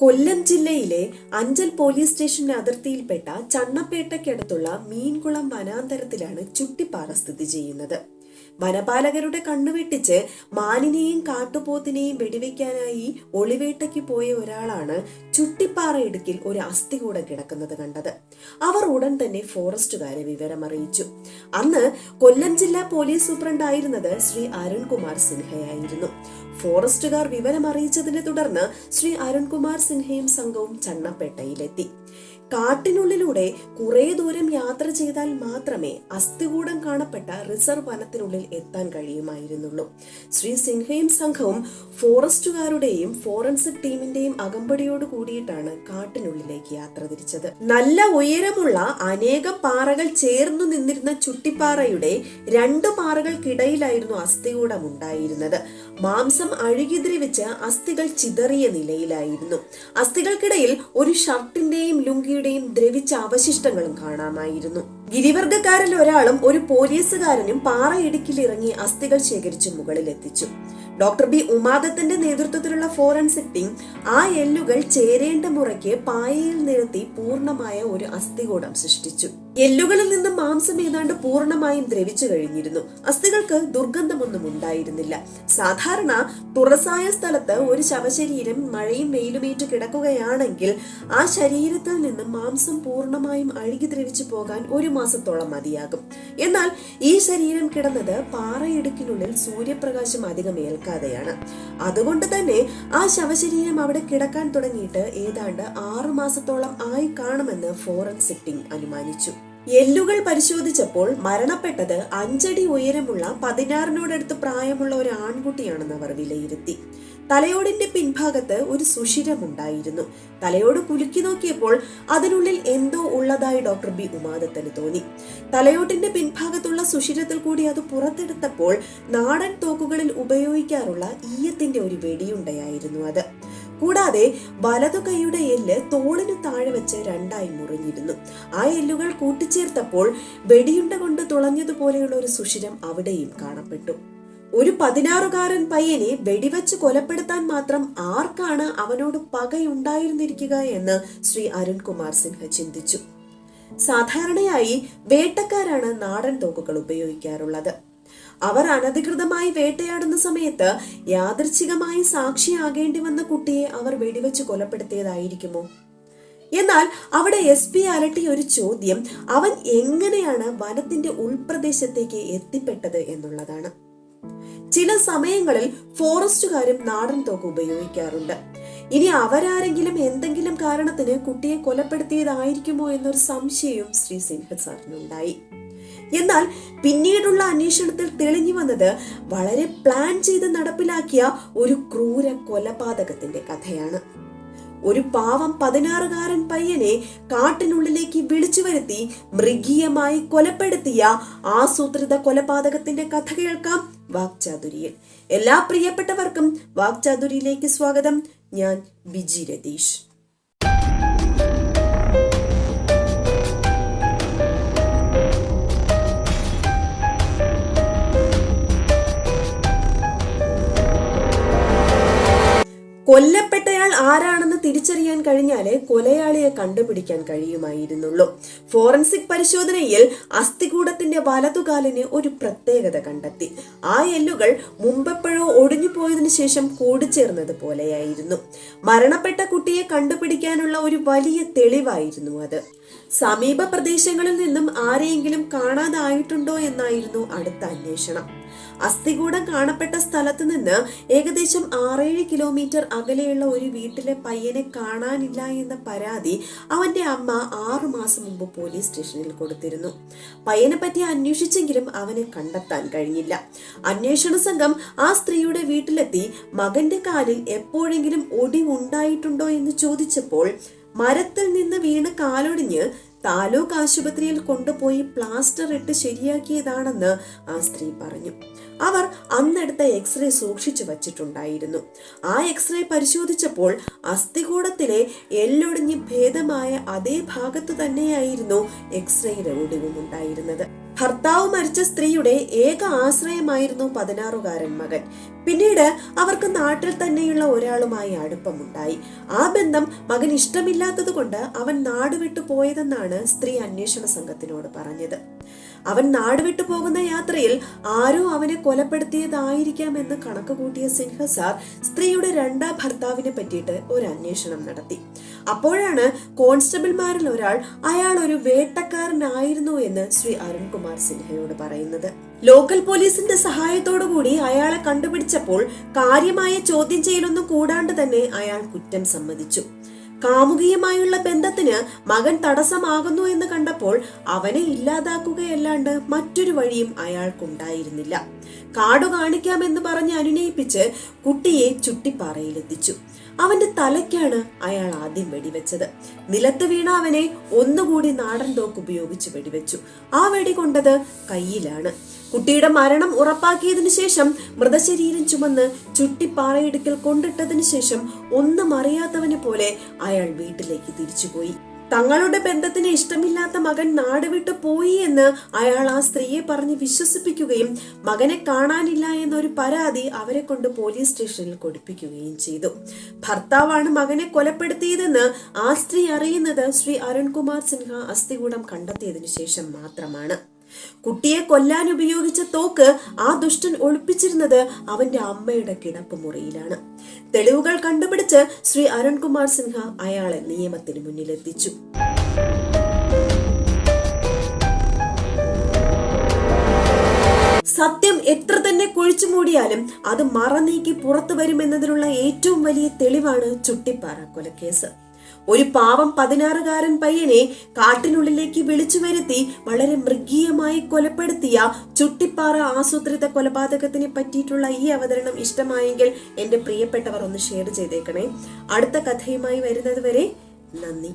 കൊല്ലം ജില്ലയിലെ അഞ്ചൽ പോലീസ് സ്റ്റേഷന്റെ അതിർത്തിയിൽപ്പെട്ട ചണ്ണപ്പേട്ടയ്ക്കടുത്തുള്ള മീൻകുളം വനാന്തരത്തിലാണ് ചുട്ടിപ്പാറ സ്ഥിതി ചെയ്യുന്നത്. വനപാലകരുടെ കണ്ണുവെട്ടിച്ച് മാനിനെയും കാട്ടുപോത്തിനെയും വെടിവെക്കാനായി ഒളിവേട്ടയ്ക്ക് പോയ ഒരാളാണ് ചുട്ടിപ്പാറ ഇടുക്കിൽ ഒരു അസ്ഥി കൂടെ കിടക്കുന്നത് കണ്ടത്. അവർ ഉടൻ തന്നെ ഫോറസ്റ്റുകാരെ വിവരമറിയിച്ചു. അന്ന് കൊല്ലം ജില്ലാ പോലീസ് സൂപ്രണ്ടായിരുന്നത് ശ്രീ അരുൺകുമാർ സിൻഹയായിരുന്നു. ഫോറസ്റ്റുകാർ വിവരമറിയിച്ചതിനെ തുടർന്ന് ശ്രീ അരുൺകുമാർ സിൻഹയും സംഘവും ചണ്ണപ്പേട്ടയിലെത്തി. കാട്ടിനുള്ളിലൂടെ കുറെ ദൂരം യാത്ര ചെയ്താൽ മാത്രമേ അസ്ഥികൂടം കാണപ്പെട്ട റിസർവ് വനത്തിനുള്ളിൽ എത്താൻ കഴിയുമായിരുന്നുള്ളൂ. ശ്രീ സിംഹയും സംഘവും ഫോറസ്റ്റുകാരുടെയും ഫോറൻസിക് ടീമിന്റെയും അകമ്പടിയോട് കൂടിയിട്ടാണ് കാട്ടിനുള്ളിലേക്ക് യാത്ര തിരിച്ചത്. നല്ല ഉയരമുള്ള അനേകം പാറകൾ ചേർന്നു നിന്നിരുന്ന ചുട്ടിപ്പാറയുടെ രണ്ട് പാറകൾക്കിടയിലായിരുന്നു അസ്ഥികൂടം ഉണ്ടായിരുന്നത്. മാംസം അഴുകി ദ്രവിച്ച് അസ്ഥികൾ ചിതറിയ നിലയിലായിരുന്നു. അസ്ഥികൾക്കിടയിൽ ഒരു ഷർട്ടിന്റെയും ലുങ്കിയുടെയും ദ്രവിച്ച അവശിഷ്ടങ്ങളും കാണാമായിരുന്നു. ഗിരിവർഗക്കാരിൽ ഒരാളും ഒരു പോലീസുകാരനും പാറയിടുക്കിൽ ഇറങ്ങി അസ്ഥികൾ ശേഖരിച്ച് മുകളിലെത്തിച്ചു. ഡോക്ടർ ബി ഉമാദത്തിന്റെ നേതൃത്വത്തിലുള്ള ഫോറൻസിക് ടീം ആ എല്ലുകൾ ചേരേണ്ട മുറയ്ക്ക് പായയിൽ നിരത്തി പൂർണമായ ഒരു അസ്ഥികൂടം സൃഷ്ടിച്ചു. എല്ലുകളിൽ നിന്നും മാംസം ഏതാണ്ട് പൂർണമായും ദ്രവിച്ചു കഴിഞ്ഞിരുന്നു. അസ്ഥികൾക്ക് ദുർഗന്ധമൊന്നും ഉണ്ടായിരുന്നില്ല. സാധാരണ തുറസായ സ്ഥലത്ത് ഒരു ശവശരീരം മഴയും വെയിലുമേറ്റ് കിടക്കുകയാണെങ്കിൽ ആ ശരീരത്തിൽ നിന്നും മാംസം പൂർണമായും അഴുകി ദ്രവിച്ചു പോകാൻ ഒരു മാസത്തോളം മതിയാകും. എന്നാൽ ഈ ശരീരം കിടന്നത് പാറയിടുക്കിനുള്ളിൽ സൂര്യപ്രകാശം അധികം ഏൽക്കാതെയാണ്. അതുകൊണ്ട് തന്നെ ആ ശവശരീരം അവിടെ കിടക്കാൻ തുടങ്ങിയിട്ട് ഏതാണ്ട് ആറു മാസത്തോളം ആയി കാണുമെന്ന് ഫോറൻസിക് ടീം അനുമാനിച്ചു. എല്ലുകൾ പരിശോധിച്ചപ്പോൾ മരണപ്പെട്ടത് അഞ്ചടി ഉയരമുള്ള പതിനാറിനോടടുത്ത് പ്രായമുള്ള ഒരു ആൺകുട്ടിയാണെന്ന് അവർ വിലയിരുത്തി. തലയോടിന്റെ പിൻഭാഗത്ത് ഒരു സുഷിരമുണ്ടായിരുന്നു. തലയോട് കുലുക്കി നോക്കിയപ്പോൾ അതിനുള്ളിൽ എന്തോ ഉള്ളതായി ഡോക്ടർ ബി ഉമാദത്തിന് തോന്നി. തലയോട്ടിന്റെ പിൻഭാഗത്തുള്ള സുഷിരത്തിൽ കൂടി അത് പുറത്തെടുത്തപ്പോൾ നാടൻ തോക്കുകളിൽ ഉപയോഗിക്കാറുള്ള ഈയത്തിന്റെ ഒരു വെടിയുണ്ടയായിരുന്നു അത്. കൂടാതെ വലതു കൈയുടെ എല്ല് തോളിന് താഴെ വെച്ച് രണ്ടായി മുറിഞ്ഞിരുന്നു. ആ എല്ലുകൾ കൂട്ടിച്ചേർത്തപ്പോൾ വെടിയുണ്ട കൊണ്ട് തുളഞ്ഞതുപോലെയുള്ള ഒരു സുഷിരം അവിടെയും കാണപ്പെട്ടു. ഒരു പതിനാറുകാരൻ പയ്യനെ വെടിവെച്ച് കൊലപ്പെടുത്താൻ മാത്രം ആർക്കാണ് അവനോട് പകയുണ്ടായിരുന്നിരിക്കുക എന്ന് ശ്രീ അരുൺകുമാർ സിൻഹ ചിന്തിച്ചു. സാധാരണയായി വേട്ടക്കാരാണ് നാടൻ തോക്കുകൾ ഉപയോഗിക്കാറുള്ളത്. അവർ അനധികൃതമായി വേട്ടയാടുന്ന സമയത്ത് യാദൃച്ഛികമായി സാക്ഷിയാകേണ്ടി വന്ന കുട്ടിയെ അവർ വെടിവെച്ച് കൊലപ്പെടുത്തിയതായിരിക്കുമോ? എന്നാൽ അവിടെ എസ് പി അലട്ടിയ ഒരു ചോദ്യം അവൻ എങ്ങനെയാണ് വനത്തിന്റെ ഉൾപ്രദേശത്തേക്ക് എത്തിപ്പെട്ടത് എന്നുള്ളതാണ്. ചില സമയങ്ങളിൽ ഫോറസ്റ്റുകാരും നാടൻ തോക്ക് ഉപയോഗിക്കാറുണ്ട്. ഇനി അവരാരെങ്കിലും എന്തെങ്കിലും കാരണത്തിന് കുട്ടിയെ കൊലപ്പെടുത്തിയതായിരിക്കുമോ എന്നൊരു സംശയവും ശ്രീ സിൻഹ സാറിനുണ്ടായി. എന്നാൽ പിന്നീടുള്ള അന്വേഷണത്തിൽ തെളിഞ്ഞു വന്നത് വളരെ പ്ലാൻ ചെയ്ത് നടപ്പിലാക്കിയ ഒരു ക്രൂര കൊലപാതകത്തിന്റെ കഥയാണ്. ഒരു പാവം പതിനാറുകാരൻ പയ്യനെ കാട്ടിനുള്ളിലേക്ക് വിളിച്ചു വരുത്തി മൃഗീയമായി കൊലപ്പെടുത്തിയ ആസൂത്രിത കൊലപാതകത്തിന്റെ കഥ കേൾക്കാം വാക്ചാതുരിയിൽ. എല്ലാ പ്രിയപ്പെട്ടവർക്കും വാക്ചാതുരിയിലേക്ക് സ്വാഗതം. ഞാൻ ബിജി രതീഷ്. കൊല്ലപ്പെട്ടയാൾ ആരാണെന്ന് തിരിച്ചറിയാൻ കഴിഞ്ഞാലേ കൊലയാളിയെ കണ്ടുപിടിക്കാൻ കഴിയുമായിരുന്നുള്ളൂ. ഫോറൻസിക് പരിശോധനയിൽ അസ്ഥികൂടത്തിന്റെ വലതുകാലിന് ഒരു പ്രത്യേകത കണ്ടെത്തി. ആ എല്ലുകൾ മുമ്പെപ്പോഴോ ഒടിഞ്ഞു പോയതിനു ശേഷം കൂടിച്ചേർന്നത് പോലെയായിരുന്നു. മരണപ്പെട്ട കുട്ടിയെ കണ്ടുപിടിക്കാനുള്ള ഒരു വലിയ തെളിവായിരുന്നു അത്. സമീപ പ്രദേശങ്ങളിൽ നിന്നും ആരെയെങ്കിലും കാണാതായിട്ടുണ്ടോ എന്നായിരുന്നു അടുത്ത അന്വേഷണം. അസ്ഥികൂടം കാണപ്പെട്ട സ്ഥലത്ത് നിന്ന് ഏകദേശം ആറേഴ് കിലോമീറ്റർ അകലെയുള്ള ഒരു വീട്ടിലെ പയ്യനെ കാണാനില്ല എന്ന പരാതി അവന്റെ അമ്മ ആറു മാസം മുമ്പ് പോലീസ് സ്റ്റേഷനിൽ കൊടുത്തിരുന്നു. പയ്യനെ പറ്റി അന്വേഷിച്ചെങ്കിലും അവനെ കണ്ടെത്താൻ കഴിഞ്ഞില്ല. അന്വേഷണ സംഘം ആ സ്ത്രീയുടെ വീട്ടിലെത്തി മകന്റെ കാലിൽ എപ്പോഴെങ്കിലും ഒടിവുണ്ടായിട്ടുണ്ടോ എന്ന് ചോദിച്ചപ്പോൾ മരത്തിൽ നിന്ന് വീണ് കാലൊടിഞ്ഞ് താലൂക്ക് ആശുപത്രിയിൽ കൊണ്ടുപോയി പ്ലാസ്റ്റർ ഇട്ട് ശരിയാക്കിയതാണെന്ന് ആ സ്ത്രീ പറഞ്ഞു. അവർ അന്നെടുത്ത എക്സ്റേ സൂക്ഷിച്ചു വച്ചിട്ടുണ്ടായിരുന്നു. ആ എക്സ്റേ പരിശോധിച്ചപ്പോൾ അസ്ഥികൂടത്തിലെ എല്ലൊടിഞ്ഞ് ഭേദമായ അതേ ഭാഗത്തു തന്നെയായിരുന്നു എക്സ്റേയുടെ ഒടിവും ഉണ്ടായിരുന്നത് ഭർത്താവ് മരിച്ച സ്ത്രീയുടെ ഏക ആശ്രയമായിരുന്നു പതിനാറുകാരൻ മകൻ. പിന്നീട് അവർക്ക് നാട്ടിൽ തന്നെയുള്ള ഒരാളുമായി അടുപ്പമുണ്ടായി. ആ ബന്ധം മകൻ ഇഷ്ടമില്ലാത്തത് കൊണ്ട് അവൻ നാടുവിട്ടു പോയതെന്നാണ് സ്ത്രീ അന്വേഷണ സംഘത്തിനോട് പറഞ്ഞത്. അവൻ നാടുവിട്ടു പോകുന്ന യാത്രയിൽ ആരോ അവനെ കൊലപ്പെടുത്തിയതായിരിക്കാം എന്ന് കണക്ക് കൂട്ടിയ സിൻഹ സാർ സ്ത്രീയുടെ രണ്ടാം ഭർത്താവിനെ പറ്റിയിട്ട് ഒരു അന്വേഷണം നടത്തി. അപ്പോഴാണ് കോൺസ്റ്റബിൾമാരിൽ ഒരാൾ അയാൾ ഒരു വേട്ടക്കാരനായിരുന്നു എന്ന് ശ്രീ അരുൺകുമാർ സിൻഹയോട് പറയുന്നത്. ലോക്കൽ പോലീസിന്റെ സഹായത്തോടു കൂടി അയാളെ കണ്ടുപിടിച്ചപ്പോൾ കാര്യമായ ചോദ്യം ചെയ്യലൊന്നും കൂടാണ്ട് തന്നെ അയാൾ കുറ്റം സമ്മതിച്ചു. കാമുകിയുമായുള്ള ബന്ധത്തിന് മകൻ തടസ്സമാകുന്നു എന്ന് കണ്ടപ്പോൾ അവനെ ഇല്ലാതാക്കുകയല്ലാണ്ട് മറ്റൊരു വഴിയും അയാൾക്കുണ്ടായിരുന്നില്ല. കാടു കാണിക്കാമെന്ന് പറഞ്ഞ് അനുനയിപ്പിച്ച് കുട്ടിയെ ചുട്ടിപ്പാറയിലെത്തിച്ചു. അവന്റെ തലയ്ക്കാണ് അയാൾ ആദ്യം വെടിവെച്ചത്. നിലത്ത് വീണ അവനെ ഒന്നുകൂടി നാടൻ തോക്ക് ഉപയോഗിച്ച് വെടിവെച്ചു. ആ വെടി കൊണ്ടത് കയ്യിലാണ്. കുട്ടിയുടെ മരണം ഉറപ്പാക്കിയതിനു ശേഷം മൃതശരീരം ചുമന്ന് ചുട്ടിപ്പാറയിടുക്കൽ കൊണ്ടിട്ടതിനു ശേഷം ഒന്നും അറിയാത്തവനെ പോലെ അയാൾ വീട്ടിലേക്ക് തിരിച്ചുപോയി. തങ്ങളുടെ ബന്ധത്തിന് ഇഷ്ടമില്ലാത്ത മകൻ നാട് വിട്ടു പോയി എന്ന് അയാൾ ആ സ്ത്രീയെ പറഞ്ഞ് വിശ്വസിപ്പിക്കുകയും മകനെ കാണാനില്ല എന്നൊരു പരാതി അവരെ കൊണ്ട് പോലീസ് സ്റ്റേഷനിൽ കൊടുപ്പിക്കുകയും ചെയ്തു. ഭർത്താവാണ് മകനെ കൊലപ്പെടുത്തിയതെന്ന് ആ സ്ത്രീ അറിയുന്നത് ശ്രീ അരുൺകുമാർ സിൻഹ അസ്ഥികൂടം കണ്ടെത്തിയതിനു ശേഷം മാത്രമാണ്. കുട്ടിയെ കൊല്ലാൻ ഉപയോഗിച്ച തോക്ക് ആ ദുഷ്ടൻ ഒളിപ്പിച്ചിരുന്നത് അവന്റെ അമ്മയുടെ കിടപ്പ് മുറിയിലാണ്. തെളിവുകൾ കണ്ടുപിടിച്ച് ശ്രീ അരുൺകുമാർ സിൻഹ അയാളെ നിയമത്തിന് മുന്നിലെത്തിച്ചു. സത്യം എത്ര തന്നെ കുഴിച്ചു മൂടിയാലും അത് മറനീക്കി പുറത്തു വരുമെന്നതിനുള്ള ഏറ്റവും വലിയ തെളിവാണ് ചുട്ടിപ്പാറ കൊലക്കേസ്. ഒരു പാവം പതിനാറുകാരൻ പയ്യനെ കാട്ടിനുള്ളിലേക്ക് വിളിച്ചു വരുത്തി വളരെ മൃഗീയമായി കൊലപ്പെടുത്തിയ ചുട്ടിപ്പാറ ആസൂത്രിത കൊലപാതകത്തിനെ പറ്റിയിട്ടുള്ള ഈ അവതരണം ഇഷ്ടമായെങ്കിൽ എന്റെ പ്രിയപ്പെട്ടവർ ഒന്ന് ഷെയർ ചെയ്തേക്കണേ. അടുത്ത കഥയുമായി വരുന്നത് വരെ നന്ദി.